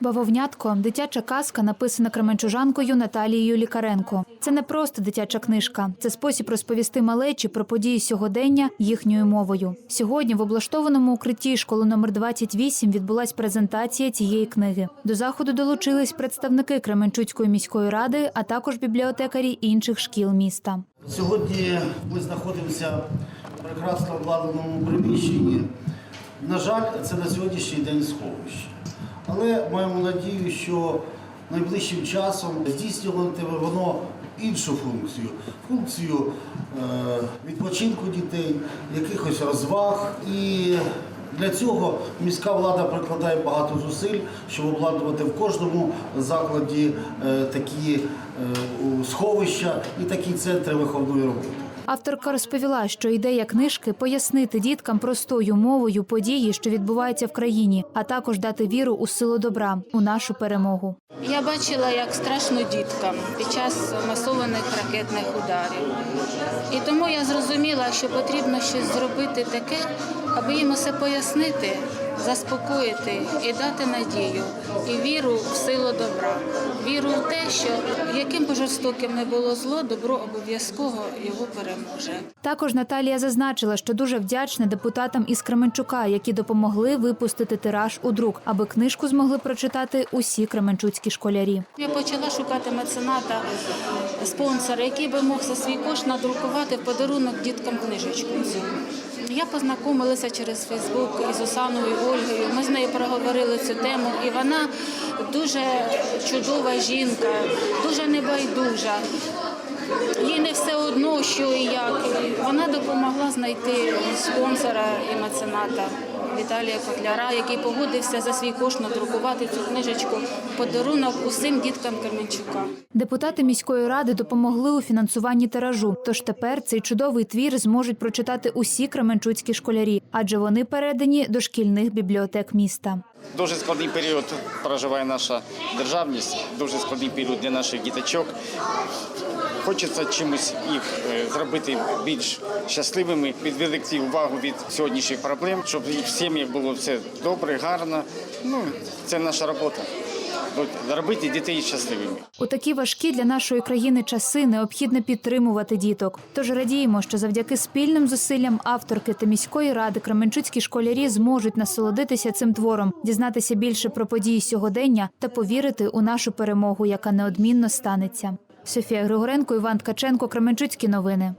Бавовнятко дитяча казка, написана кременчужанкою Наталією Лікаренко. Це не просто дитяча книжка, це спосіб розповісти малечі про події сьогодення їхньою мовою. Сьогодні в облаштованому укритті школи номер 28 відбулась презентація цієї книги. До заходу долучились представники Кременчуцької міської ради, а також бібліотекарі інших шкіл міста. Сьогодні ми знаходимося в прекрасно обладнаному приміщенні. На жаль, це на сьогоднішній день сховище. Але маємо надію, що найближчим часом здійснюватиме воно іншу функцію функцію е, відпочинку дітей, якихось розваг. І для цього міська влада прикладає багато зусиль, щоб обладнувати в кожному закладі е, такі е, сховища і такі центри виховної роботи. Авторка розповіла, що ідея книжки пояснити діткам простою мовою події, що відбуваються в країні, а також дати віру у силу добра у нашу перемогу. Я бачила, як страшно діткам під час масованих ракетних ударів. І тому я зрозуміла, що потрібно щось зробити таке, аби їм усе пояснити, заспокоїти і дати надію і віру в силу добра, віру в те, що яким би жорстоким не було зло, добро обов'язково його переможе. Також Наталія зазначила, що дуже вдячна депутатам із Кременчука, які допомогли випустити тираж у друк, аби книжку змогли прочитати усі кременчуцькі школярі. Я почала шукати мецената, спонсора, який би мог за свій кошт надрукувати в подарунок діткам книжечку. цю. Я познайомилася через Фейсбук із Осаною Ольгою. Ми з нею проговорили цю тему, і вона дуже чудова жінка, дуже небайдужа. Їй не все одно, що і як. Вона допомогла знайти спонсора і мецената Віталія Котляра, який погодився за свій кошт надрукувати цю книжечку подарунок усім діткам Кременчука. Депутати міської ради допомогли у фінансуванні тиражу. Тож тепер цей чудовий твір зможуть прочитати усі кременчуцькі школярі, адже вони передані до шкільних бібліотек міста. Дуже складний період проживає наша державність, дуже складний період для наших діточок. Хочеться чимось їх е, зробити більш щасливими, відволікти увагу від сьогоднішніх проблем, щоб в сім'ях було все добре, гарно. Ну, це наша робота. От, Робити дітей щасливими. У такі важкі для нашої країни часи необхідно підтримувати діток. Тож радіємо, що завдяки спільним зусиллям авторки та міської ради кременчуцькі школярі зможуть насолодитися цим твором, дізнатися більше про події сьогодення та повірити у нашу перемогу, яка неодмінно станеться. Софія Григоренко, Іван Ткаченко, Кременчуцькі новини.